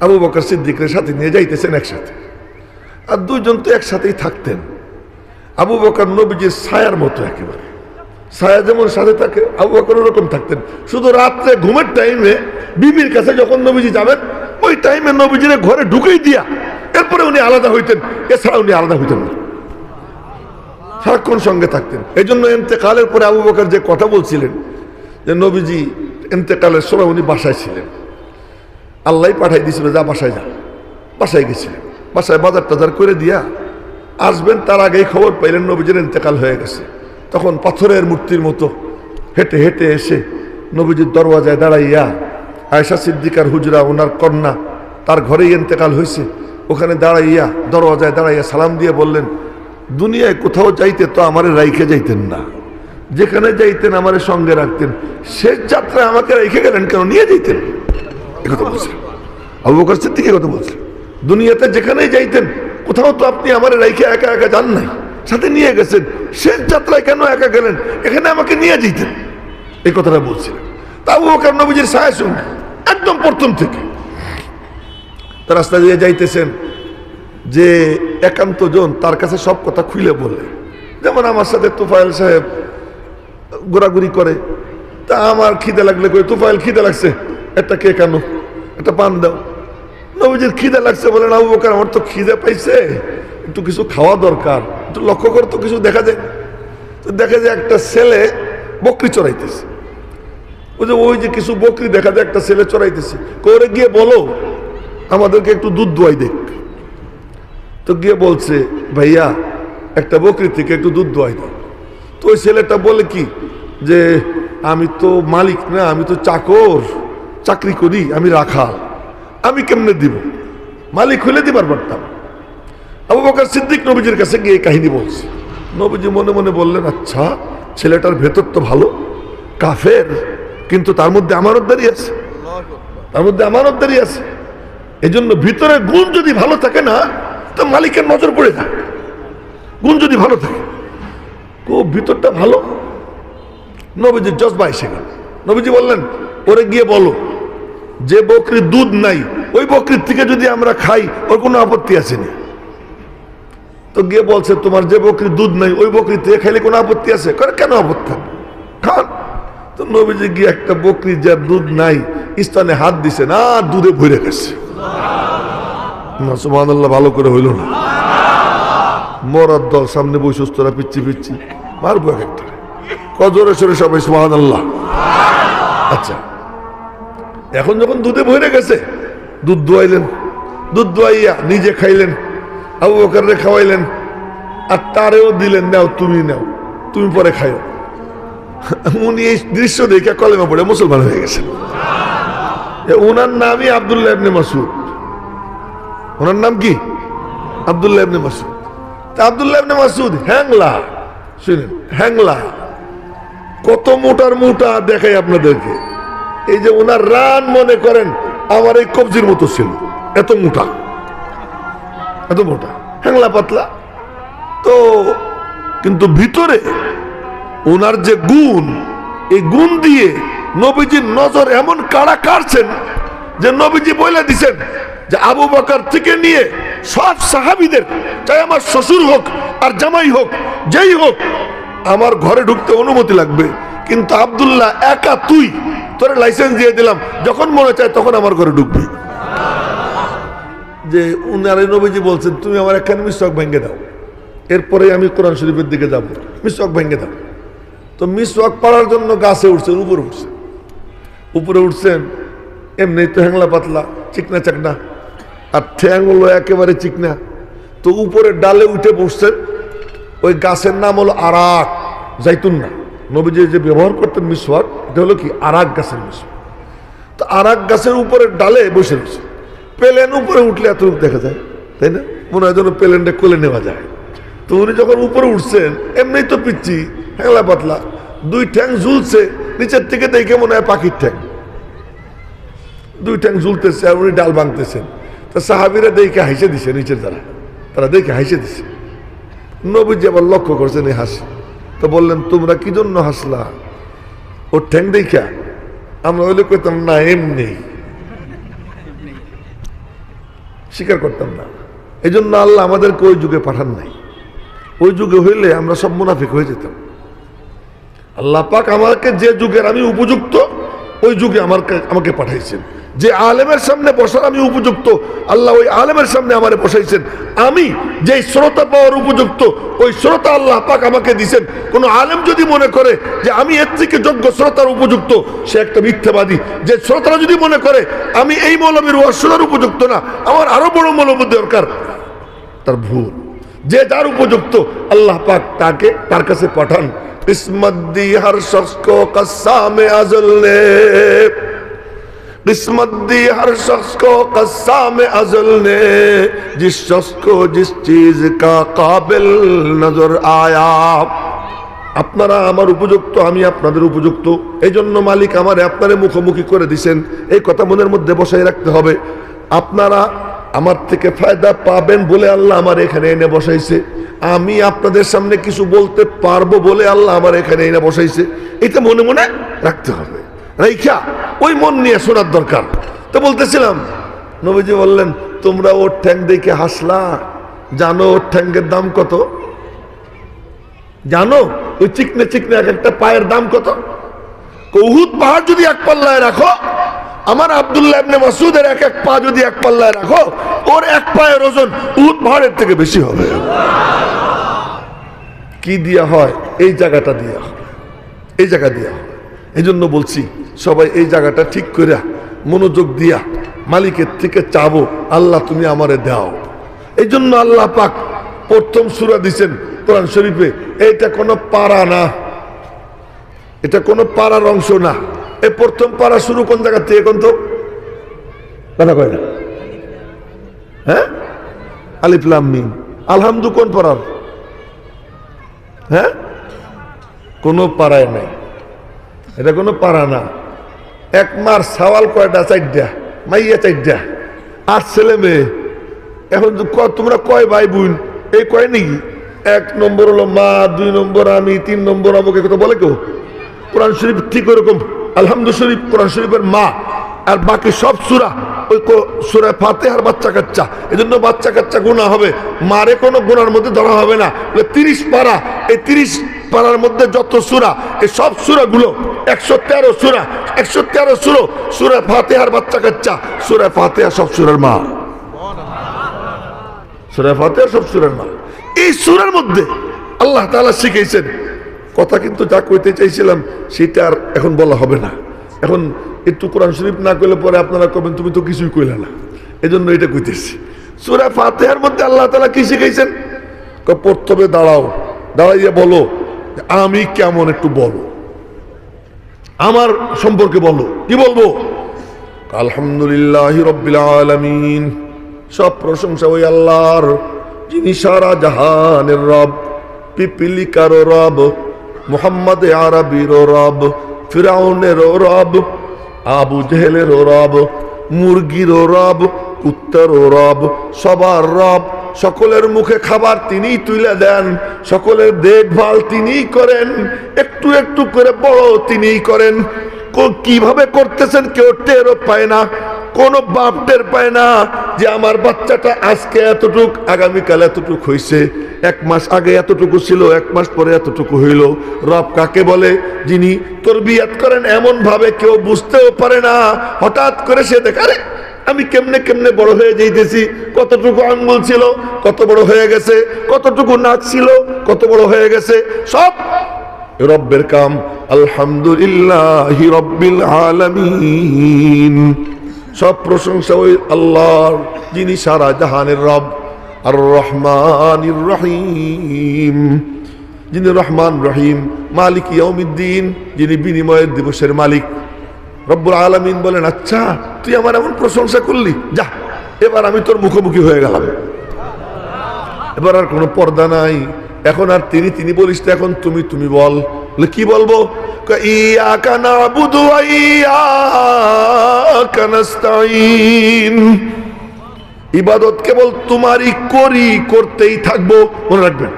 আবু বকর সিদ্দিকের সাথে নিয়ে যাইতেছেন একসাথে। আর দুইজন তো একসাথেই থাকতেন। আবু বকর নবীজির ছায়ার মতো একেবারে। ছায়া যেমন সাথে থাকে, আবু বকর ওরকম থাকতেন। শুধু রাত্রে ঘুমের টাইমে বিবির কাছে যখন নবীজি যাবেন, ওই টাইমে নবীজিরে ঘরে ঢুকেই দিয়া এরপরে উনি আলাদা হইতেন। এছাড়া উনি আলাদা হইতেন না। সারাক্ষণ সঙ্গে থাকতেন। এই জন্য এন্তেকালের পরে আবু বকর যে কথা বলছিলেন, যে নবীজি এন্তেকালের সময় উনি বাসায় ছিলেন। আল্লাহ পাঠাই দিয়েছিল, যা, বাসায় যা। বাসায় গেছিলেন বাসায় বাজার টাজার করে দিয়া আসবেন, তার আগেই খবর পাইলেন, নবীজির ইন্তেকাল হয়ে গেছে। তখন পাথরের মূর্তির মতো হেঁটে হেঁটে এসে নবীজির দরওয়াজায় দাঁড়াইয়া আয়সা সিদ্দিকার হুজরা, ওনার কন্যা, তার ঘরেই ইন্তেকাল হয়েছে। ওখানে দাঁড়াইয়া, দরওয়াজায় দাঁড়াইয়া সালাম দিয়ে বললেন, দুনিয়ায় কোথাও যাইতে তো আমারে রাইখে যাইতেন না। যেখানে যাইতেন আমারে সঙ্গে রাখতেন। শেষ যাত্রায় আমাকে রেখে গেলেন কেন? নিয়ে যাইতেন। একথা বলছেন আবু বকর সিদ্দিক কথা বলছেন দুনিয়াতে যেখানেই যাইতেন, কোথাও তো আপনি আমার রাইখে একা একা যান নাই। সাথে নিয়ে গেছেন। শেষ যাত্রায় কেন একা গেলেন? এখানে আমাকে নিয়ে যেতেন এই কথাটা বলছিলেন। তা আবু বকর নবীজির শুন একদম প্রথম থেকে তার রাস্তা দিয়ে যাইতেছেন যে একান্ত জন তার কাছে সব কথা খুলে বলে। যেমন আমার সাথে তুফাইল সাহেব ঘোরাঘুরি করে। তা আমার খিদে লাগলে কই তুফাইল খিদে লাগছে। একটা কে কেন? একটা পান দাও। নবীজির খিদে লাগছে বলেন আবু বকর আমার তো খিদে পাইছে। একটু কিছু খাওয়া দরকার। একটু লক্ষ্য করে তো, কিছু দেখা যায়। দেখা যায় একটা ছেলে বকরি চড়াইতেছে। ওই যে ওই যে কিছু বকরি দেখা যায়, একটা ছেলে চড়াইতেছে। করে গিয়ে বলো, আমাদেরকে একটু দুধ দোয়াই দেখ। তো গিয়ে বলছে, ভাইয়া, একটা বকরি থেকে একটু দুধ দোয়াই দাও। তো ওই ছেলেটা বলে কি, যে, আমি তো মালিক না, আমি তো চাকর। চাকরি করি, আমি রাখা আমি কেমনে দিব? মালিক হলে দিবার পারতাম। আবু বকর সিদ্দিক নবীজির কাছে গিয়ে কাহিনী বলছে। নবীজি মনে মনে বললেন আচ্ছা ছেলেটার ভেতর তো ভালো, কাফের, কিন্তু তার মধ্যে আমানতদারি আছে। তার মধ্যে আমানতদারি আছে। এই জন্য ভিতরে গুণ যদি ভালো থাকে না, তো মালিকের নজর পড়ে যায়। গুণ যদি ভালো থাকে। ও ভিতরটা ভালো? নবীজির জজবা এসে গেল। নবীজি বললেন, ওরে গিয়ে বলো যে বকরির দুধ নাই, ওই বকরির থেকে যদি আমরা খাই, ওর কোনো আপত্তি আসেনি। তো গিয়ে বলছে, তোমার যে বকরির দুধ নাই, ওই বকরি থেকে খাইলে কোনো আপত্তি আছে? কেন আপত্তি খান তো নবীজি গিয়ে একটা বকরি যার দুধ নাই স্থানে হাত দিছে, না, দুধে ভরে গেছে। না ভালো করে হইল না। মরার দল, সামনে বই সুস্থরা পিচ্ছি পিচ্ছি, মারবো এক একটা। কজরে সরে সবাই সুমান আল্লাহ আচ্ছা। এখন যখন দুধে ভরে গেছে, দুধ দোয়াইলেন, দুধ দোয়াইয়া নিজে খাইলেন, আবু বকররে খাওয়াইলেন, আর তারেও দিলেন, নাও, তুমি নাও, তুমি পরে খাইও। উনি এই দৃশ্য দেখে কলেমা পড়ে মুসলমান হয়ে গেছেন। ওনার নামই আবদুল্লাহ ইবনে মাসুদ ওনার নাম কি? আবদুল্লাহ ইবনে মাসুদ তা আবদুল্লাহ ইবনে মাসুদ হ্যাংলা। শুনেন, হ্যাংলা। কত মোটার মোটা দেখাই আপনাদেরকে। এই যে ওনার রান মনে করেন, আমার এই কবজির মতো ছিল। এত মোটা। এত মোটা। হ্যাংলা পাতলা। তো, কিন্তু ভিতরে ওনার যে গুণ, এই গুণ দিয়ে নবীজির নজর এমন কাড়া কাটছেন যে নবীজি বলে দিছেন যে আবু বকর থেকে নিয়ে সব সাহাবিদের, চাই আমার শ্বশুর হোক আর জামাই হোক, যেই হোক, আমার ঘরে ঢুকতে অনুমতি লাগবে। কিন্তু আবদুল্লাহ একা তুই, তোরে লাইসেন্স দিয়ে দিলাম। যখন মনে চায় তখন আমার ঘরে ঢুকবি। যে উনারে নবীজি বলছেন, তুমি আমার একখানে মিসক ভেঙে দাও। এরপরে আমি কোরআন শরীফের দিকে যাব। মিসক ভেঙে দাও। তো মিসওয়াক পাড়ার জন্য গাছে উঠছেন, উপরে উঠছেন। উপরে উঠছেন, এমনি তো হ্যাংলা পাতলা, চিকনা চাকনা। আর ঠ্যাং একেবারে চিকনা। তো উপরে ডালে উঠে বসছেন, ওই গাছের নাম হলো আরাক জাইতুন না নবীজি যে ব্যবহার করতেন মিসওয়াক, এটা হলো কি? আরাক গাছের মিসওয়াক। তো আরাক গাছের উপরে ডালে বসে রয়েছে। প্লেন উপরে উঠলে এত দেখা যায়, তাই না? মনে হয় যেন প্লেনটা কোলে নেওয়া যায়। তো উনি যখন উপরে উঠছেন এমনি তো পিচ্ছি হ্যাংলা পাতলা, দুই ঠ্যাং ঝুলছে, নিচের থেকে দেখে মনে হয় পাখির ঠ্যাং। দুই ঠ্যাং ঝুলতেছে আর উনি ডাল ভাঙতেছেন। তো সাহাবিরা দেখে হাসে দিছে নিচের দ্বারা। তারা দেখে হাসে দিছে। নবীজি আবার লক্ষ্য করছেন এই হাসি। তো বললেন, তোমরা কি জন্য হাসলা? ও ঠ্যাং দেখা আমরা ওইলে করতাম না, এমনি। স্বীকার করতাম না। এই জন্য আল্লাহ আমাদেরকে ওই যুগে পাঠান নাই। ওই যুগে হইলে আমরা সব মুনাফিক হয়ে যেতাম। আল্লাহ পাক আমাকে যে যুগের আমি উপযুক্ত ওই যুগে আমার আমাকে পাঠাইছেন। যে আলেমের সামনে বসার আমি উপযুক্ত, আল্লাহ ওই আলেমের সামনে আমারে বসাইছেন। আমি যে শ্রোতা পাওয়ার উপযুক্ত, ওই শ্রোতা আল্লাহ পাক আমাকে দিছেন। কোন আলেম যদি মনে করে যে আমি এর থেকে যোগ্য শ্রোতার উপযুক্ত, সে একটা মিথ্যাবাদী। যে শ্রোতারা যদি মনে করে, আমি এই মৌলবীর ওয়াশোনার উপযুক্ত না, আমার আরও বড় মৌলবী দরকার। তার ভুল। যে যার উপযুক্ত, আল্লাহ পাক তাকে, তার কাছে পাঠান। किस्मत दी हर शख्स को कस्साम अजल ने किस्मत दी हर शख्स को कस्साम अजल ने जिस शख्स को जिस चीज का काबिल नजर आया আপনারা আমার উপযুক্ত আমি আপনাদের উপযুক্ত এই জন্য মালিক আমারে আপনারে মুখোমুখি করে দিছেন এই কথা মনের মধ্যে বসাই রাখতে হবে আপনারা আমার থেকে ফায়দা পাবেন বলে আল্লাহ আমার এখানে এনে বসাইছে। আমি আপনাদের সামনে কিছু বলতে পারব বলে আল্লাহ আমার এখানে এনে বসাইছে। এটা মনে মনে রাখতে হবে। রাইখা, ওই মন নিয়ে শোনার দরকার। তো বলতেছিলাম, নবীজি বললেন, তোমরা ওর ঠ্যাং দেখে হাসলা। জানো ওর ঠ্যাঙ্গের দাম কত? জানো? ওই চিকনে চিকনে এক একটা পায়ের দাম কত? কৌহুদ পাহাড় যদি এক পাল্লায় রাখো আমার আব্দুল্লাহ মাসুদের এক এক পা যদি এক পাল্লায় রাখো, ওর এক পায়ের ওজন উহুদ ভাড়ের থেকে বেশি হবে। কি দিয়া হয়? এই জায়গাটা দিয়া। এই জায়গা দিয়া। এই জন্য বলছি, সবাই এই জায়গাটা ঠিক করে মনোযোগ দিয়া মালিকের থেকে চাবো, আল্লাহ তুমি আমারে দাও। এই জন্য আল্লাহ পাক প্রথম সুরা দিছেন কোরআন শরীফে, এইটা কোনো পাড়া না। এটা কোনো পাড়ার অংশ না। এই প্রথম পাড়া শুরু কোন জায়গা থেকে, কোন তো? কথা কয় না। হ্যাঁ? আলিফলাম আলহামদু কোন পাড়ার? হ্যাঁ? কোনো পাড়ায় নাই। এটা কোনো পাড়া না। এক মার সাওয়াল কয়টা, চারটা? মাইয়া চারটা। আট ছেলে মেয়ে? এখন তোমরা কয় ভাই বোন? এই কয় নাকি? এক নম্বর হলো মা, দুই নম্বর আমি, তিন নম্বর আমাকে কথা বলে কেউ? কোরআন শরীফ ঠিক ওরকম? আলহামদু শরীফ, কোরআন শরীফের মা, আর বাকি সব সুরা, ওই সুরা ফাতে আর বাচ্চা কাচ্চা। এই জন্য বাচ্চা কাচ্চা গুণা হবে। মারে কোনো গুণার মধ্যে ধরা হবে না। তিরিশ পারা, এই তিরিশ পাড়ার মধ্যে যত সুরা, এই সব সুরাগুলো, একশো তেরো সুরা, একশো তেরো সুরো, সুরা ফাতে আর বাচ্চা কাচ্চা, সুরা ফাতে সব সুরের মা। সুরা ফাতে সব সুরের মা। এই সুরের মধ্যে আল্লাহ তাআলা শিখেছেন কথা কিন্তু যা কইতে চাইছিলাম, সেটা আর এখন বলা হবে না। এখন একটু কোরআন শরীফ না করলে পরে আপনারা কবেন, তুমি তো কিছুই কইলে না। এই জন্য এটা কইতেছি। সুরা ফাতেহার মধ্যে আল্লাহ তালা কি শিখাইছেন? প্রথমে দাঁড়াও, দাঁড়াইয়া বলো আমি কেমন একটু বলো। আমার সম্পর্কে বলো। কি বলব? আলহামদুলিল্লাহ রব্বিল সব প্রশংসা ওই আল্লাহর। যিনি সারা জাহানের রব, পিপিলিকারও রব মোহাম্মদ আরবির রব, ফিরাউনের রব, আবু জেহেলের রব, মুরগির রব উত্তর রব, সবার রব, সকলের মুখে খাবার তিনি তুলে দেন, সকলের দেখভাল তিনিই করেন, একটু একটু করে বড় তিনিই করেন। কীভাবে করতেছেন কেউ টেরও পায় না, কোনো বাপ টের পায় না যে আমার বাচ্চাটা আজকে এতটুক, আগামীকাল এতটুক হয়েছে এক মাস আগে এতটুকু ছিল, এক মাস পরে এতটুকু হইল। রব কাকে বলে? যিনি তোর বিয়াত করেন এমন ভাবে কেউ বুঝতেও পারে না। হঠাৎ করে সে দেখারে আমি কেমনে কেমনে বড় হয়ে যাইতেছি? কতটুকু আঙ্গুল ছিল, কত বড় হয়ে গেছে? কতটুকু নাক ছিল, কত বড় হয়ে গেছে? সব রব্বের কাম, আলহামদুলিল্লাহ রব্বিল আলামিন। সব প্রশংসা ওই আল্লাহর, যিনি সারা জাহানের রব। আর রহমান রহিম। যিনি রহমান রহিম, মালিক ইয়ৌমিদ্দিন যিনি বিনিময়ের দিবসের মালিক। রব্বুল আলমিন বলেন আচ্ছা তুই আমার এমন প্রশংসা করলি, যা, এবার আমি তোর মুখোমুখি হয়ে গেলাম। এবার আর কোনো পর্দা নাই। এখন আর তিনি তিনি বলিস তো এখন, তুমি তুমি বল। কি বলব? ইবাদত কেবল তোমারই করি করতেই থাকব। মনে রাখবেন।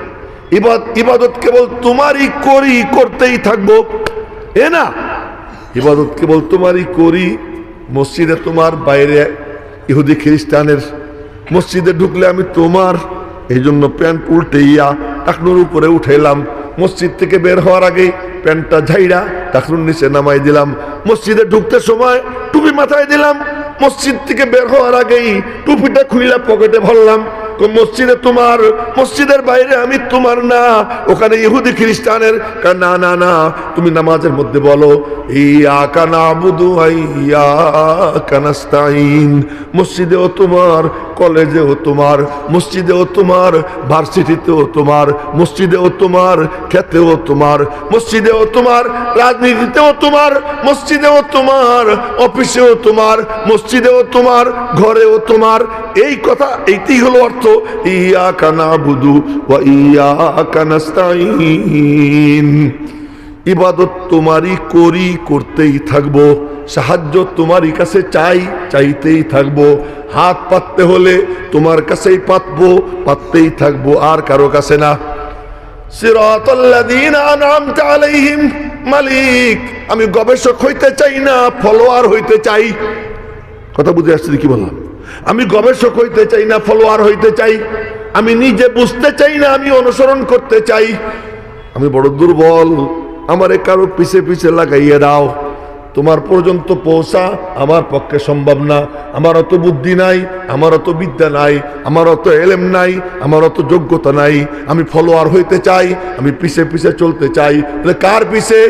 ইবাদ, ইবাদত কেবল তোমারই করি করতেই থাকব। এ না? ইবাদত কেবল তোমারই করি। মসজিদে তোমার বাইরে ইহুদি খ্রিস্টানের মসজিদে ঢুকলে আমি তোমার। এই জন্য প্যান্ট উল্টে ইয়া। টাকনুর উপরে উঠেলাম। মসজিদ থেকে বের হওয়ার আগে প্যান্টটা ঝাইড়া টাকনুর নিচে নামাই দিলাম। মসজিদে ঢুকতে সময় টুপি মাথায় দিলাম। মসজিদ থেকে বের হওয়ার আগেই টুপিটা খুইলা পকেটে ভরলাম। মসজিদে তোমার, মসজিদের বাইরে আমি তোমার না। ওখানে ইহুদি খ্রিস্টানের না না না, তুমি নামাজের মধ্যে বলো। ইয়া ইয়া কানাস্তাইন। মসজিদেও তোমার কলেজেও তোমার, মসজিদেও তোমার, ভার্সিটিতেও তোমার, মসজিদেও তোমার, খেতেও তোমার, মসজিদেও তোমার, রাজনীতিতেও তোমার, মসজিদেও তোমার, অফিসেও তোমার, মসজিদেও তোমার, ঘরেও তোমার। এই কথা, এইটাই হলো অর্থ। ইয়া কানা বুধু ইয়া কানাস্তাইন ইবাদত তোমারই করি, করতেই থাকব। সাহায্য তোমারই কাছে চাই, চাইতেই থাকব। হাত পাততে হলে তোমার কাছেই পাতবো, পাততেই থাকব, আর কারও কাছে না। মালিক, আমি গবেষক হইতে চাই না, ফলোয়ার হইতে চাই। কথা বুঝে আসছে কি বললাম? আমি গবেষক হইতে চাই না, ফলোয়ার হইতে চাই। আমি নিজে বুঝতে চাই না, আমি অনুসরণ করতে চাই। আমি বড় দুর্বল আমারে কারও পিছে পিছে লাগাইয়া দাও। তোমার পর্যন্ত পৌঁছা আমার পক্ষে সম্ভব না। আমার অত বুদ্ধি নাই আমার অত বিদ্যা নাই আমার অত এলেম নাই আমার অত যোগ্যতা নাই। আমি ফলোয়ার হইতে চাই, আমি পিছে পিছে চলতে চাই। কার পিছে?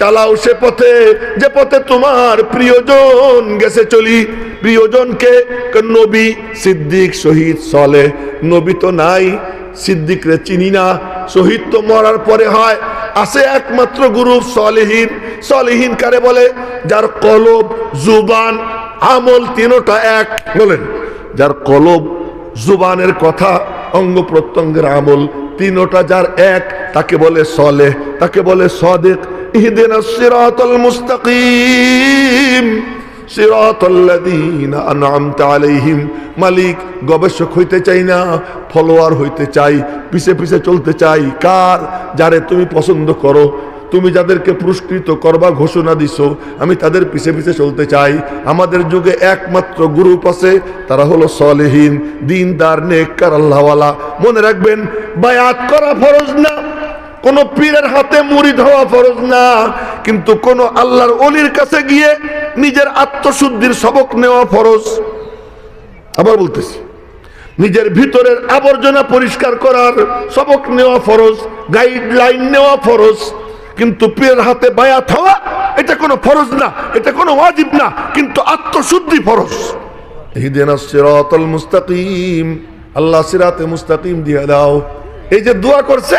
চালাও সে পথে, যে পথে তোমার প্রিয়জন গেছে চলি। প্রিয়জনকে নবী, সিদ্দিক, শহীদ সলে নবী তো নাই সিদ্দিক রে চিনি না, শহীদ তো মরার পরে হয়। আছে একমাত্র গুরু সলেহীন। সলেহীন কারে বলে? যার কলব, জুবান, আমল তিনোটা এক। বলেন, যার কলব, জুবানের কথা, অঙ্গ প্রত্যঙ্গের আমল তিনোটা যার এক, তাকে বলে সলে তাকে বলে সদেক। ইহদিনা সিরাতাল মুস্তাকিম। মালিক, গবেষক হইতে চাই না, ফলোয়ার হইতে চাই, পিছে পিছে চলতে চাই। কার? যারে তুমি পছন্দ করো। তুমি যাদেরকে পুরস্কৃত করবা, ঘোষণা দিছো, আমি তাদের পিছে পিছে চলতে চাই। আমাদের যুগে একমাত্র গ্রুপ আছে, তারা হলো সলেহীন, দিনদার, নেককার, আল্লাহওয়ালা। মনে রাখবেন, বায়াত করা ফরজ না। কোন পীরের হাতে মুড়িদ হওয়া ফরজ না, কিন্তু কোন আল্লাহর অলির কাছে গিয়ে নিজের আত্মশুদ্ধির সবক নেওয়া ফরজ। আবার বলতেছি, নিজের ভিতরের আবর্জনা পরিষ্কার করার সবক নেওয়া ফরজ গাইডলাইন নেওয়া ফরজ, কিন্তু পীরের হাতে বায়াত হওয়া, এটা কোনো ফরজ না, এটা কোনো ওয়াজিব না, কিন্তু আত্মশুদ্ধি ফরজ। মুস্তাকিম, আল্লাহ সিরাতে মুস্তাকিম দিয়ে দাও। এই যে দোয়া করছে